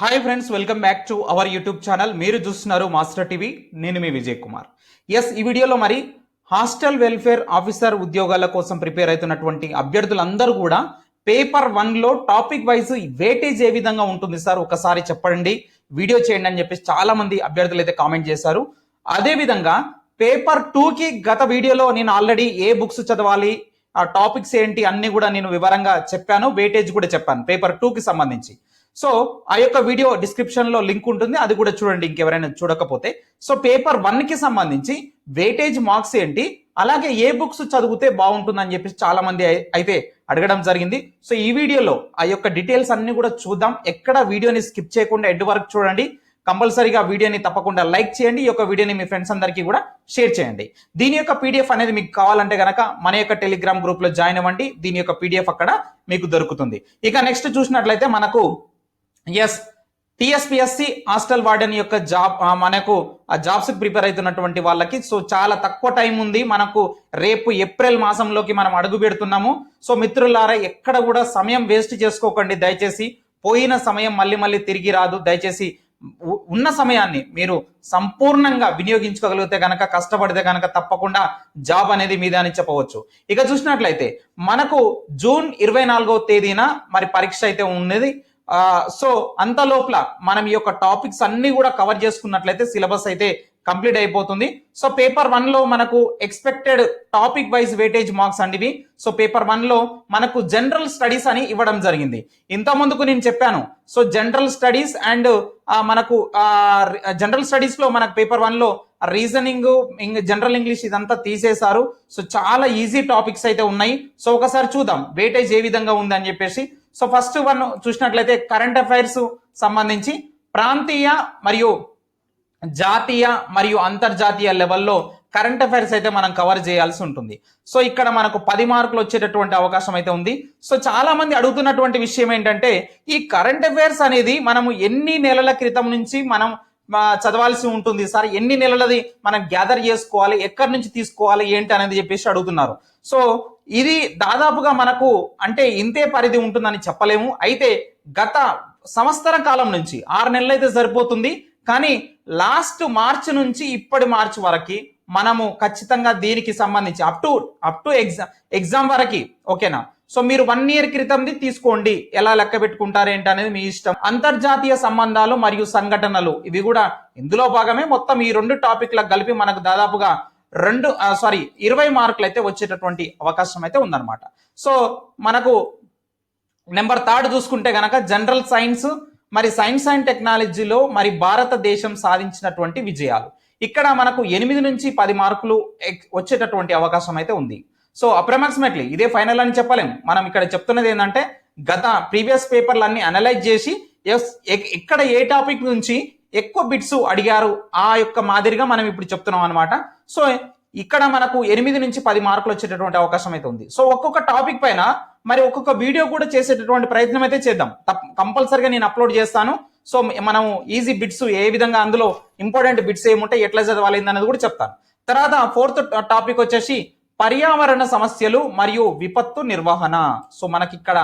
Hi friends welcome back to our YouTube channel మీరు చూస్తున్నారు master TV నేను మీ Vijay Kumar. Yes ఈ వీడియోలో మరి హాస్టల్ వెల్ఫేర్ ఆఫీసర్ ఉద్యోగాల కోసం ప్రిపేర్ అవుతున్నటువంటి అభ్యర్థులందరూ కూడా పేపర్ వన్లో టాపిక్ వైజ్ వేటేజ్ ఏ విధంగా ఉంటుంది సార్? ఒకసారి చెప్పండి. వీడియో చేయండి అని చెప్పేసి చాలా మంది అభ్యర్థులు అయితే కామెంట్ చేశారు. అదేవిధంగా పేపర్ టూకి గత వీడియోలో నేను ఆల్రెడీ ఏ బుక్స్ చదవాలి ఆ టాపిక్స్ ఏంటి అన్ని కూడా నేను వివరంగా చెప్పాను వెయిటేజ్ కూడా చెప్పాను పేపర్ టూకి సంబంధించి. సో ఆ యొక్క వీడియో డిస్క్రిప్షన్లో లింక్ ఉంటుంది. అది కూడా చూడండి ఇంకెవరైనా చూడకపోతే. సో పేపర్ వన్కి సంబంధించి వెయిటేజ్ మార్క్స్ ఏంటి? అలాగే ఏ బుక్స్ చదివితే బాగుంటుందని చెప్పేసి చాలా మంది అయితే అడగడం జరిగింది. సో ఈ వీడియోలో ఆ యొక్క డీటెయిల్స్ అన్ని కూడా చూద్దాం. ఎక్కడ వీడియోని స్కిప్ చేయకుండా ఎడ్ వరకు చూడండి. కంపల్సరీగా వీడియోని తప్పకుండా లైక్ చేయండి. ఈ యొక్క వీడియోని మీ ఫ్రెండ్స్ అందరికీ కూడా షేర్ చేయండి. దీని యొక్క పీడిఎఫ్ అనేది మీకు కావాలంటే కనుక మన యొక్క టెలిగ్రామ్ గ్రూప్లో జాయిన్ అవ్వండి. దీని యొక్క పీడిఎఫ్ అక్కడ మీకు దొరుకుతుంది. ఇక నెక్స్ట్ చూసినట్లయితే మనకు ఎస్ టిఎస్పిఎస్సి హాస్టల్ వార్డెన్ యొక్క జాబ్ మనకు ఆ జాబ్స్ ప్రిపేర్ అవుతున్నటువంటి వాళ్ళకి సో చాలా తక్కువ టైం ఉంది. మనకు రేపు ఏప్రిల్ మాసంలోకి మనం అడుగు పెడుతున్నాము. సో మిత్రులారా ఎక్కడ కూడా సమయం వేస్ట్ చేసుకోకండి. దయచేసి పోయిన సమయం మళ్ళీ మళ్ళీ తిరిగి రాదు. దయచేసి ఉన్న సమయాన్ని మీరు సంపూర్ణంగా వినియోగించుకోగలిగితే కనుక కష్టపడితే కనుక తప్పకుండా జాబ్ అనేది మీద అని చెప్పవచ్చు. ఇక చూసినట్లయితే మనకు జూన్ ఇరవై నాలుగవ తేదీన మరి పరీక్ష అయితే ఉన్నది. సో అంత లోపల మనం ఈ యొక్క టాపిక్స్ అన్ని కూడా కవర్ చేసుకున్నట్లయితే సిలబస్ అయితే కంప్లీట్ అయిపోతుంది. సో పేపర్ వన్లో మనకు expected topic wise weightage marks అండివి so paper వన్లో మనకు జనరల్ స్టడీస్ అని ఇవ్వడం జరిగింది. ఇంత ముందుకు నేను చెప్పాను. సో జనరల్ స్టడీస్ అండ్ మనకు జనరల్ స్టడీస్లో మనకు పేపర్ వన్లో రీజనింగ్ జనరల్ ఇంగ్లీష్ ఇదంతా తీసేశారు. సో చాలా ఈజీ టాపిక్స్ అయితే ఉన్నాయి. సో ఒకసారి చూద్దాం. వెయిటేజ్ ఏ విధంగా ఉంది అని చెప్పేసి సో ఫస్ట్ వన్ చూసినట్లయితే కరెంట్ అఫైర్స్ సంబంధించి ప్రాంతీయ మరియు జాతీయ మరియు అంతర్జాతీయ లెవెల్లో కరెంట్ అఫైర్స్ అయితే మనం కవర్ చేయాల్సి ఉంటుంది. సో ఇక్కడ మనకు పది మార్కులు వచ్చేటటువంటి అవకాశం అయితే ఉంది. సో చాలా మంది అడుగుతున్నటువంటి విషయం ఏంటంటే ఈ కరెంట్ అఫైర్స్ అనేది మనము ఎన్ని నెలల క్రితం నుంచి మనం చదవాల్సి ఉంటుంది. సార్ ఎన్ని నెలలది మనం గ్యాదర్ చేసుకోవాలి ఎక్కడి నుంచి తీసుకోవాలి ఏంటి అనేది చెప్పేసి అడుగుతున్నారు. సో ఇది దాదాపుగా మనకు అంటే ఇంతే పరిధి ఉంటుందని చెప్పలేము. అయితే గత సంవత్సరం కాలం నుంచి ఆరు నెలలు అయితే సరిపోతుంది. కానీ లాస్ట్ మార్చ్ నుంచి ఇప్పటి మార్చ్ వరకు మనము ఖచ్చితంగా దీనికి సంబంధించి up to up to exam exam వరకు ఓకేనా సో మీరు వన్ ఇయర్ క్రితంది తీసుకోండి. ఎలా లెక్క పెట్టుకుంటారు ఏంటి అనేది మీ ఇష్టం. అంతర్జాతీయ సంబంధాలు మరియు సంఘటనలు ఇవి కూడా ఇందులో భాగమే. మొత్తం ఈ రెండు టాపిక్లకు కలిపి మనకు దాదాపుగా రెండు సారీ ఇరవై మార్కులు అయితే వచ్చేటటువంటి అవకాశం అయితే ఉందన్నమాట. సో మనకు నెంబర్ థర్డ్ చూసుకుంటే కనుక జనరల్ సైన్స్ మరి సైన్స్ అండ్ టెక్నాలజీలో మరి భారతదేశం సాధించినటువంటి విజయాలు. ఇక్కడ మనకు ఎనిమిది నుంచి పది మార్కులు ఎక్- వచ్చేటటువంటి అవకాశం అయితే ఉంది. సో అప్రాక్సిమేట్లీ ఇదే ఫైనల్ అని చెప్పలేం. మనం ఇక్కడ చెప్తున్నది ఏంటంటే గత ప్రీవియస్ పేపర్లు అనలైజ్ చేసి ఎస్ ఎక్- ఎక్కడ ఏ టాపిక్ నుంచి ఎక్కువ బిట్స్ అడిగారు ఆ యొక్క మాదిరిగా మనం ఇప్పుడు చెప్తున్నాం అనమాట సో ఇక్కడ మనకు ఎనిమిది నుంచి పది మార్కులు వచ్చేటటువంటి అవకాశం అయితే ఉంది. సో ఒక్కొక్క టాపిక్ పైన మరి ఒక్కొక్క వీడియో కూడా చేసేటటువంటి ప్రయత్నం అయితే చేద్దాం. కంపల్సరిగా నేను అప్లోడ్ చేస్తాను. సో మనం ఈజీ బిట్స్ ఏ విధంగా అందులో ఇంపార్టెంట్ బిట్స్ ఏముంటాయి ఎట్లా చదవాలి అనేది కూడా చెప్తాను. తర్వాత ఫోర్త్ టాపిక్ వచ్చేసి పర్యావరణ సమస్యలు మరియు విపత్తు నిర్వహణ. సో మనకి ఇక్కడ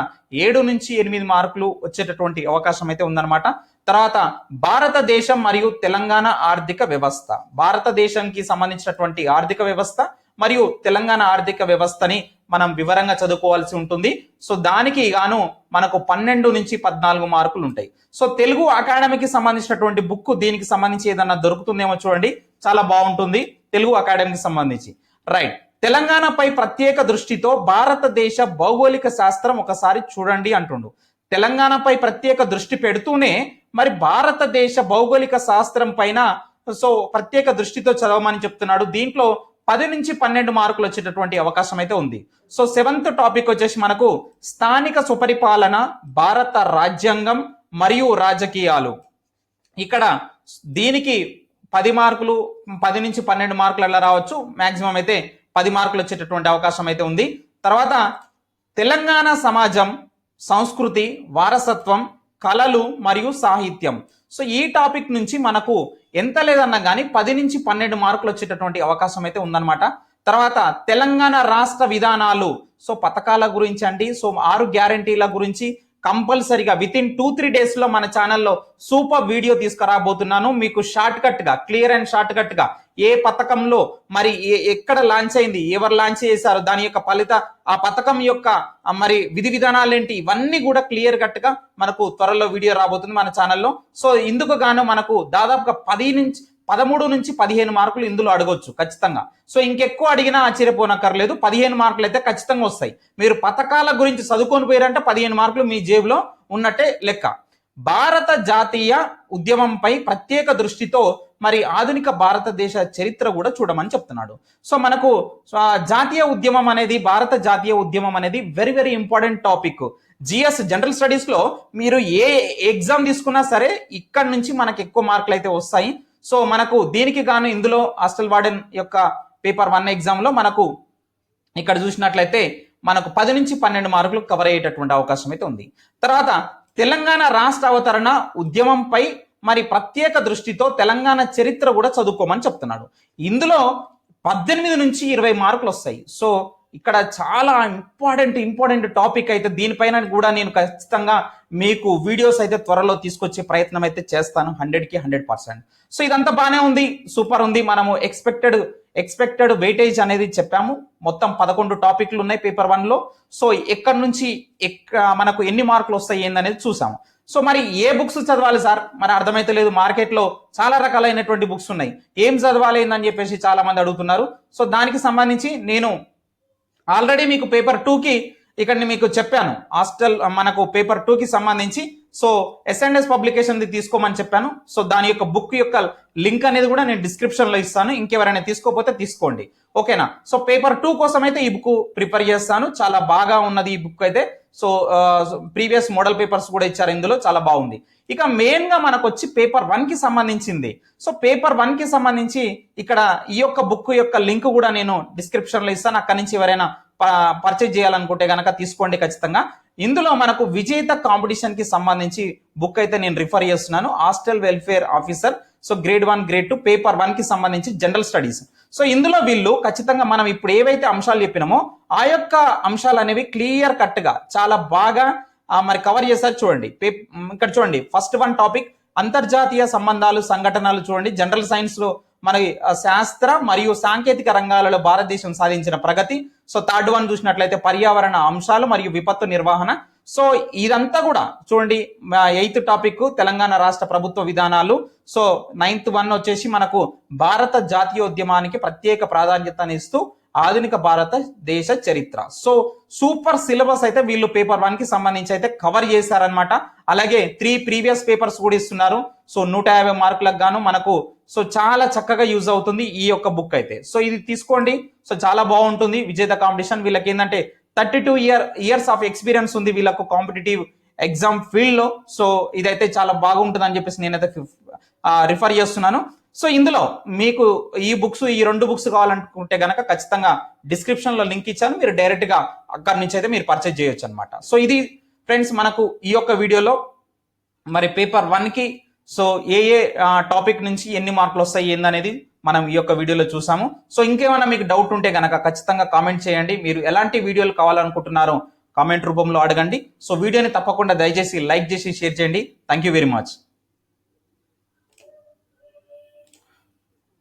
ఏడు నుంచి ఎనిమిది మార్కులు వచ్చేటటువంటి అవకాశం అయితే ఉందన్నమాట. తర్వాత భారతదేశం మరియు తెలంగాణ ఆర్థిక వ్యవస్థ. భారతదేశంకి సంబంధించినటువంటి ఆర్థిక వ్యవస్థ మరియు తెలంగాణ ఆర్థిక వ్యవస్థని మనం వివరంగా చదువుకోవాల్సి ఉంటుంది. సో దానికి గాను మనకు పన్నెండు నుంచి పద్నాలుగు మార్కులు ఉంటాయి. సో తెలుగు అకాడమీకి సంబంధించినటువంటి బుక్ దీనికి సంబంధించి ఏదన్నా దొరుకుతుందేమో చూడండి. చాలా బాగుంటుంది. తెలుగు అకాడమీకి సంబంధించి. రైట్. తెలంగాణపై ప్రత్యేక దృష్టితో భారతదేశ భౌగోళిక శాస్త్రం ఒకసారి చూడండి అంటుండు. తెలంగాణపై ప్రత్యేక దృష్టి పెడుతూనే మరి భారతదేశ భౌగోళిక శాస్త్రం పైన సో ప్రత్యేక దృష్టితో చదవమని చెప్తున్నాడు. దీంట్లో పది నుంచి పన్నెండు మార్కులు వచ్చేటటువంటి అవకాశం అయితే ఉంది. సో సెవెంత్ టాపిక్ వచ్చేసి మనకు స్థానిక సుపరిపాలన భారత రాజ్యాంగం మరియు రాజకీయాలు. ఇక్కడ దీనికి పది మార్కులు పది నుంచి పన్నెండు మార్కులు ఎలా రావచ్చు. మాక్సిమం అయితే పది మార్కులు వచ్చేటటువంటి అవకాశం అయితే ఉంది. తర్వాత తెలంగాణ సమాజం సంస్కృతి వారసత్వం కళలు మరియు సాహిత్యం. సో ఈ టాపిక్ నుంచి మనకు ఎంత లేదన్నా కానీ పది నుంచి పన్నెండు మార్కులు వచ్చేటటువంటి అవకాశం అయితే ఉందన్నమాట. తర్వాత తెలంగాణ రాష్ట్ర విధానాలు. సో పథకాల గురించి అండి. సో ఆరు గ్యారంటీల గురించి కంపల్సరీగా విత్ ఇన్ టూ త్రీ డేస్లో మన ఛానల్లో సూపర్ వీడియో తీసుకురాబోతున్నాను. మీకు షార్ట్ కట్గా క్లియర్ అండ్ షార్ట్ కట్గా ఏ పథకంలో మరి ఏ- ఎక్కడ లాంచ్ అయింది ఎవరు లాంచ్ చేశారు దాని యొక్క ఫలిత ఆ పథకం యొక్క మరి విధి విధానాలు ఏంటి ఇవన్నీ కూడా క్లియర్ కట్గా మనకు త్వరలో వీడియో రాబోతుంది మన ఛానల్లో. సో ఇందుకు గాను మనకు దాదాపుగా పది నుంచి పదమూడు నుంచి పదిహేను మార్కులు ఇందులో అడగొచ్చు ఖచ్చితంగా. సో ఇంకెక్కువ అడిగినా ఆశ్చర్యపోనక్కర్లేదు. పదిహేను మార్కులు అయితే ఖచ్చితంగా వస్తాయి. మీరు పథకాల గురించి చదువుకొని పోయారంటే పదిహేను మార్కులు మీ జేబులో ఉన్నట్టే లెక్క. భారత జాతీయ ఉద్యమంపై ప్రత్యేక దృష్టితో మరి ఆధునిక భారతదేశ చరిత్ర కూడా చూడమని చెప్తున్నాడు. సో మనకు సో ఆ జాతీయ ఉద్యమం అనేది భారత జాతీయ ఉద్యమం అనేది very very important topic GS general స్టడీస్లో మీరు ఏ ఎగ్జామ్ తీసుకున్నా సరే ఇక్కడ నుంచి మనకు ఎక్కువ మార్కులు అయితే వస్తాయి. సో మనకు దీనికి గాను ఇందులో హాస్టల్ వార్డెన్ యొక్క పేపర్ వన్ ఎగ్జామ్లో మనకు ఇక్కడ చూసినట్లయితే మనకు పది నుంచి పన్నెండు మార్కులు కవర్ అయ్యేటటువంటి అవకాశం అయితే ఉంది. తర్వాత తెలంగాణ రాష్ట్ర అవతరణ ఉద్యమంపై మరి ప్రత్యేక దృష్టితో తెలంగాణ చరిత్ర కూడా చదువుకోమని చెప్తున్నాడు. ఇందులో పద్దెనిమిది నుంచి ఇరవై మార్కులు వస్తాయి. సో ఇక్కడ చాలా ఇంపార్టెంట్ ఇంపార్టెంట్ టాపిక్ అయితే దీనిపైన కూడా నేను ఖచ్చితంగా మీకు వీడియోస్ అయితే త్వరలో తీసుకొచ్చే ప్రయత్నం అయితే చేస్తాను. హండ్రెడ్కి హండ్రెడ్ పర్సెంట్ సో ఇదంతా బాగానే ఉంది. సూపర్ ఉంది. మనము ఎక్స్పెక్టెడ్ ఎక్స్పెక్టెడ్ వెయిటేజ్ అనేది చెప్పాము. మొత్తం పదకొండు టాపిక్లు ఉన్నాయి పేపర్ వన్లో సో ఎక్కడి నుంచి ఎక్క మనకు ఎన్ని మార్కులు వస్తాయి ఏందనేది చూసాము. సో మరి ఏ బుక్స్ చదవాలి సార్? మరి అర్థమైతే లేదు. మార్కెట్లో చాలా రకాలైనటువంటి బుక్స్ ఉన్నాయి. ఏం చదవాలి ఏందని చెప్పేసి చాలా మంది అడుగుతున్నారు. సో దానికి సంబంధించి నేను ఆల్రెడీ మీకు పేపర్ టూకి ఇక్కడ మీకు చెప్పాను. హాస్టల్ మనకు పేపర్ టూకి సంబంధించి. సో ఎస్ఎండ్ఎస్ పబ్లికేషన్ది తీసుకోమని చెప్పాను. సో దాని యొక్క బుక్ యొక్క లింక్ అనేది కూడా నేను డిస్క్రిప్షన్లో ఇస్తాను. ఇంకెవరైనా తీసుకోకపోతే తీసుకోండి. ఓకేనా? సో పేపర్ టూ కోసం అయితే ఈ బుక్ ప్రిపేర్ చేస్తాను. చాలా బాగా ఉన్నది ఈ బుక్ అయితే. సో ప్రీవియస్ మోడల్ పేపర్స్ కూడా ఇచ్చారు ఇందులో చాలా బాగుంది. ఇక మెయిన్గా మనకు వచ్చి పేపర్ వన్కి సంబంధించింది. సో పేపర్ వన్కి సంబంధించి ఇక్కడ ఈ యొక్క బుక్ యొక్క లింక్ కూడా నేను డిస్క్రిప్షన్లో ఇస్తాను. అక్కడి నుంచి ఎవరైనా పర్చేజ్ చేయాలనుకుంటే కనుక తీసుకోండి ఖచ్చితంగా. ఇందులో మనకు విజేత కాంపిటీషన్కి సంబంధించి బుక్ అయితే నేను రిఫర్ చేస్తున్నాను. Hostel welfare officer so grade one grade two paper వన్కి సంబంధించి జనరల్ స్టడీస్. సో ఇందులో వీళ్ళు ఖచ్చితంగా మనం ఇప్పుడు ఏవైతే అంశాలు చెప్పినామో ఆ యొక్క అంశాలు అనేవి క్లియర్ కట్గా చాలా బాగా మరి కవర్ చేశారు చూడండి. పే- ఇక్కడ చూడండి. ఫస్ట్ వన్ టాపిక్ అంతర్జాతీయ సంబంధాలు సంఘటనలు చూడండి. జనరల్ సైన్స్లో మన శాస్త్ర మరియు సాంకేతిక రంగాలలో భారతదేశం సాధించిన ప్రగతి. సో థర్డ్ వన్ చూసినట్లయితే పర్యావరణ అంశాలు మరియు విపత్తు నిర్వహణ. సో ఇదంతా కూడా చూడండి ఎయిత్ టాపిక్ తెలంగాణ రాష్ట్ర ప్రభుత్వ విధానాలు. సో నైన్త్ వన్ వచ్చేసి మనకు భారత జాతీయోద్యమానికి ప్రత్యేక ప్రాధాన్యతనిస్తూ ఆధునిక భారతదేశ చరిత్ర. సో సూపర్ సిలబస్ అయితే వీళ్ళు పేపర్ వన్కి సంబంధించి అయితే కవర్ చేశారనమాట అలాగే త్రీ ప్రీవియస్ పేపర్స్ కూడా ఇస్తున్నారు. సో నూట యాభై మార్కులకు గాను మనకు సో చాలా చక్కగా యూజ్ అవుతుంది ఈ యొక్క బుక్ అయితే. సో ఇది తీసుకోండి. సో చాలా బాగుంటుంది. విజేత కాంపిటీషన్ వీళ్ళకి ఏంటంటే thirty two year years of experience ఉంది వీళ్ళకు కాంపిటేటివ్ ఎగ్జామ్ ఫీల్డ్లో సో ఇదైతే చాలా బాగుంటుంది అని చెప్పేసి నేనైతే రిఫర్ చేస్తున్నాను. సో ఇందులో మీకు ఈ బుక్స్ ఈ రెండు బుక్స్ కావాలనుకుంటే గనక ఖచ్చితంగా డిస్క్రిప్షన్లో లింక్ ఇచ్చాను. మీరు డైరెక్ట్గా అక్కడి నుంచి అయితే మీరు పర్చేజ్ చేయొచ్చు అనమాట సో ఇది ఫ్రెండ్స్ మనకు ఈ యొక్క వీడియోలో మరి పేపర్ వన్కి సో ఏ ఏ టాపిక్ నుంచి ఎన్ని మార్కులు వస్తాయి ఏందనేది మనం ఈ యొక్క వీడియోలో చూసాము. సో ఇంకేమైనా మీకు డౌట్ ఉంటే గనక ఖచ్చితంగా కామెంట్ చేయండి. మీరు ఎలాంటి వీడియోలు కావాలనుకుంటున్నారో కామెంట్ రూపంలో అడగండి. సో వీడియోని తప్పకుండా దయచేసి లైక్ చేసి షేర్ చేయండి. Thank you very much